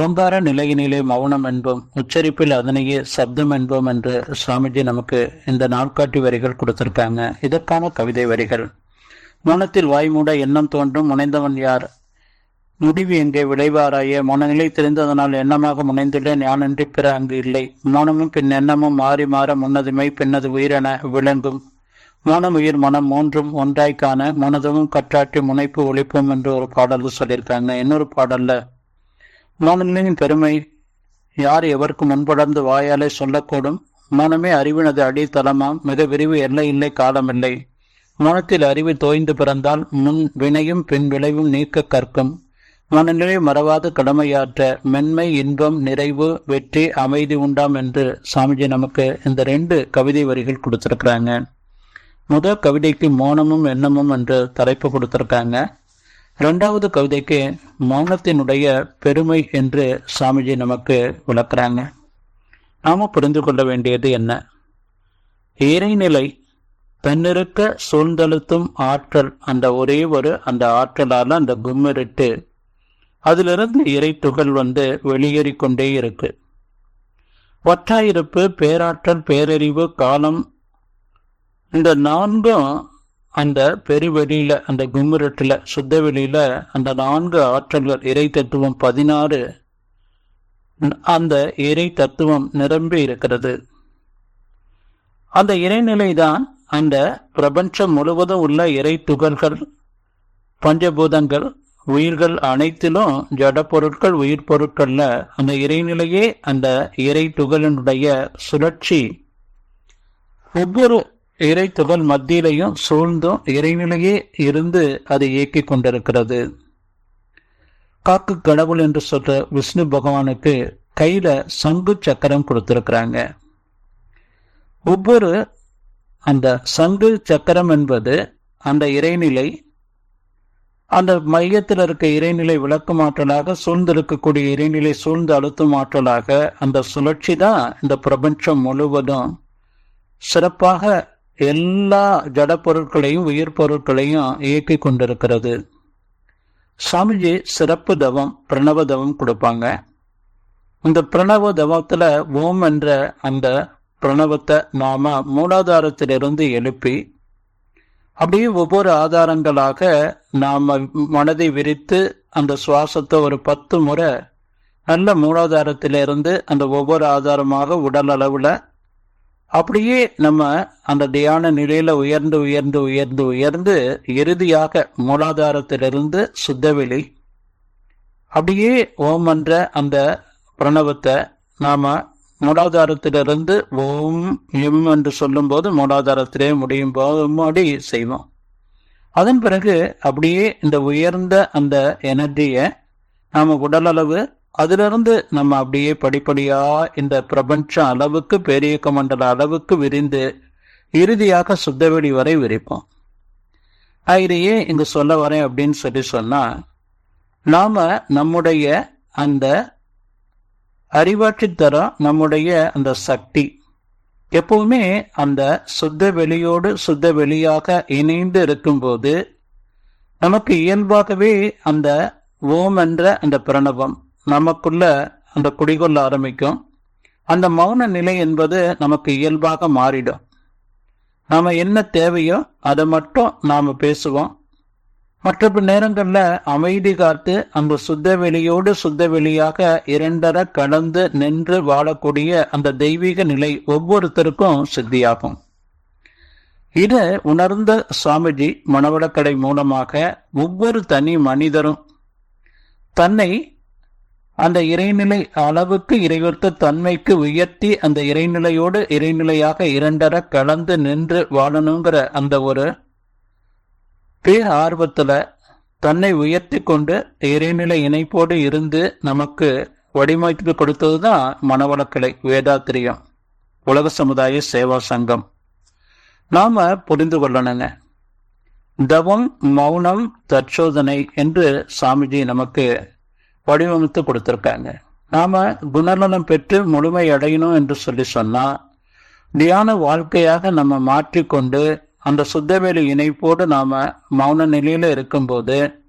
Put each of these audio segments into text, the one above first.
ஓங்கார நிலையினிலே மௌனம் என்போம் உச்சரிப்பில் அதனையே சப்தம் என்போம் என்று சுவாமிஜி நமக்கு இந்த நாட்காட்டி வரிகள் கொடுத்திருக்காங்க. இதற்கான கவிதை வரிகள். மௌனத்தில் வாய்மூட எண்ணம் தோன்றும் முனைந்தவன் யார்? முடிவு எங்கே விளைவாராய? மனநிலை தெரிந்ததனால் எண்ணமாக முனைந்துள்ளேன் யானின்றி பிற அங்கு இல்லை. மௌனமும் பின் எண்ணமும் மாறி மாற முன்னதுமை பின்னது உயிரென விளங்கும். மௌனம் உயிர் மனம் மூன்றும் ஒன்றாய்க்கான மனதும் கற்றாட்டி முனைப்பு ஒழிப்பும் என்று ஒரு பாடல் சொல்லியிருக்காங்க. இன்னொரு பாடல்ல மௌனநிலையின் பெருமை யார் எவருக்கு முன்படர்ந்து வாயாலே சொல்லக்கூடும். மனமே அறிவினது அடித்தளமாம் மிக விரிவு எல்லை இல்லை காலமில்லை மனத்தில் அறிவு தோய்ந்து பிறந்தால் முன் வினையும் பின் விளைவும் நீக்க கற்கும். மனநிலை மறவாத கடமையாற்ற. மென்மை இன்பம் நிறைவு வெற்றி அமைதி உண்டாம் என்று சாமிஜி நமக்கு இந்த ரெண்டு கவிதை வரிகள் கொடுத்துருக்குறாங்க. முதல் கவிதைக்கு மோனமும் எண்ணமும் என்று தலைப்பு கொடுத்துருக்காங்க. இரண்டாவது கவிதைக்கு மௌனத்தினுடைய பெருமை என்று சாமிஜி நமக்கு விளக்குறாங்க. நாம புரிந்து கொள்ள வேண்டியது என்ன? இறைநிலை தன்னிருக்க சூழ்ந்தழுத்தும் ஆற்றல் அந்த ஒரே ஒரு அந்த ஆற்றலால அந்த கும்மிருட்டு அதிலிருந்து இறை துகள் வந்து வெளியேறிக்கொண்டே இருக்கு. ஒற்றாயிருப்பு பேராற்றல் பேரறிவு காலம் இந்த நான்கும் அந்த பெருவெளியில அந்த கும்மிரட்டில் சுத்த வெளியில அந்த நான்கு ஆற்றல்கள் இறை தத்துவம் பதினாறு அந்த இறை தத்துவம் நிரம்பி இருக்கிறது. அந்த இறைநிலைதான் அந்த பிரபஞ்சம் முழுவதும் உள்ள இறை துகள்கள் பஞ்சபூதங்கள் உயிர்கள் அனைத்திலும் ஜட பொருட்கள் உயிர் பொருட்கள்ல அந்த இறைநிலையே அந்த இறை துகளினுடைய சுழற்சி. ஒவ்வொரு இறை துகள் மத்தியிலையும் சூழ்ந்தும் இறைநிலையே இருந்து அதை இயக்கி கொண்டிருக்கிறது. காக்கு கடவுள் என்று சொல்ற விஷ்ணு பகவானுக்கு கையில சங்கு சக்கரம் கொடுத்திருக்கிறாங்க. ஒவ்வொரு அந்த சங்கு சக்கரம் என்பது அந்த இறைநிலை அந்த மையத்தில் இருக்க இறைநிலை விளக்கும் ஆற்றலாக சூழ்ந்திருக்கக்கூடிய இறைநிலை சூழ்ந்து அழுத்தும் ஆற்றலாக அந்த சுழற்சி தான் இந்த பிரபஞ்சம் முழுவதும் சிறப்பாக எல்லா ஜட பொருட்களையும் உயிர் பொருட்களையும் இயக்கி கொண்டிருக்கிறது. சாமிஜி சிறப்பு தவம் பிரணவ தவம் கொடுப்பாங்க. இந்த பிரணவ தவத்துல ஓம் என்ற அந்த பிரணவத்தை நாம மூலாதாரத்திலிருந்து எழுப்பி அப்படியே ஒவ்வொரு ஆதாரங்களாக நாம மனதை விரித்து அந்த சுவாசத்தை ஒரு பத்து முறை நல்ல மூலாதாரத்திலிருந்து அந்த ஒவ்வொரு ஆதாரமாக உடல் அளவுல அப்படியே நம்ம அந்த தியான நிலையில உயர்ந்து உயர்ந்து உயர்ந்து உயர்ந்து இறுதியாக மூலாதாரத்திலிருந்து சுத்தவெளி. அப்படியே ஓம் என்ற அந்த பிரணவத்தை நாம மூலாதாரத்திலிருந்து ஓம் எம் என்று சொல்லும்போது மூலாதாரத்திலே முடியும் போது செய்வோம். அதன் பிறகு அப்படியே இந்த உயர்ந்த அந்த எனர்ஜியை நாம உடல் அளவு அதிலிருந்து நம்ம அப்படியே படிப்படியா இந்த பிரபஞ்சம் அளவுக்கு பேரியக்க மண்டல அளவுக்கு விரிந்து இறுதியாக சுத்தவெளி வரை விரிப்போம். இதையே இங்கு சொல்ல வரேன் அப்படின்னு சொல்லி சொன்னா நாம நம்முடைய அந்த அறிவாற்றி தரம் நம்முடைய அந்த சக்தி எப்பவுமே அந்த சுத்த வெளியோடு சுத்த வெளியாக இணைந்து இருக்கும்போது நமக்கு இயல்பாகவே அந்த ஓம் என்ற அந்த பிரணவம் நமக்குள்ள அந்த குடிகொள்ள ஆரம்பிக்கும். அந்த மௌன நிலை என்பது நமக்கு இயல்பாக மாறிடும். நாம் என்ன தேவையோ அதை மட்டும் நாம் பேசுவோம். மற்ற நேரங்களில் அமைதி காத்து அந்த சுத்த வெளியோடு சுத்த வெளியாக இரண்டர கலந்து நின்று வாழக்கூடிய அந்த தெய்வீக நிலை ஒவ்வொருத்தருக்கும் சித்தியாகும். இது உணர்ந்த சுவாமிஜி மணவளக்கடை மூலமாக ஒவ்வொரு தனி மனிதரும் தன்னை அந்த இறைநிலை அளவுக்கு இறைவர்த்த தன்மைக்கு உயர்த்தி அந்த இறைநிலையோடு இறைநிலையாக இரண்டர கலந்து நின்று வாழணுங்கிற அந்த ஒரு பேர் ஆர்வத்தில் தன்னை உயர்த்தி கொண்டு இறைநிலை இணைப்போடு இருந்து நமக்கு வடிவமைத்து கொடுத்தது தான் மனவளக்கலை வேதாத்திரியம் உலக சமுதாய சேவா சங்கம். நாம புரிந்து கொள்ளணுங்க. தவம் மௌனம் தற்சோதனை என்று சாமிஜி நமக்கு வடிவமைத்து கொடுத்துருக்காங்க நாம் குணநலம் பெற்று முழுமை அடையணும் என்று சொல்லி சொன்னால் தியான வாழ்க்கையாக நம்ம மாற்றிக்கொண்டு அந்த சுத்தவேலி இணைப்போடு நாம் மௌன நிலையில் இருக்கும்போது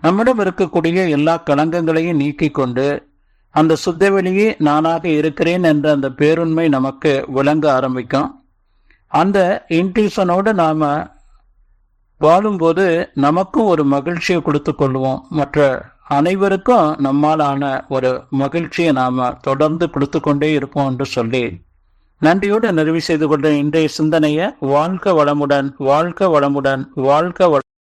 நம்மிடம் இருக்கக்கூடிய எல்லா களங்கங்களையும் நீக்கி கொண்டு அந்த சுத்தவெளியே நானாக இருக்கிறேன் என்ற அந்த பேருண்மை நமக்கு விளங்க ஆரம்பிக்கும். அந்த இன்ட்யூஷனோடு நாம் வாழும்போது நமக்கும் ஒரு மகிழ்ச்சியை கொடுத்து கொள்வோம் மற்ற அனைவருக்கும் நம்மாலான ஒரு மகிழ்ச்சியை நாம தொடர்ந்து கொடுத்து கொண்டே இருப்போம் என்று சொல்லி நன்றியோடு நிறைவு செய்து கொண்ட இன்றைய சிந்தனையை வாழ்க வளமுடன் வாழ்க வளமுடன் வாழ்க வள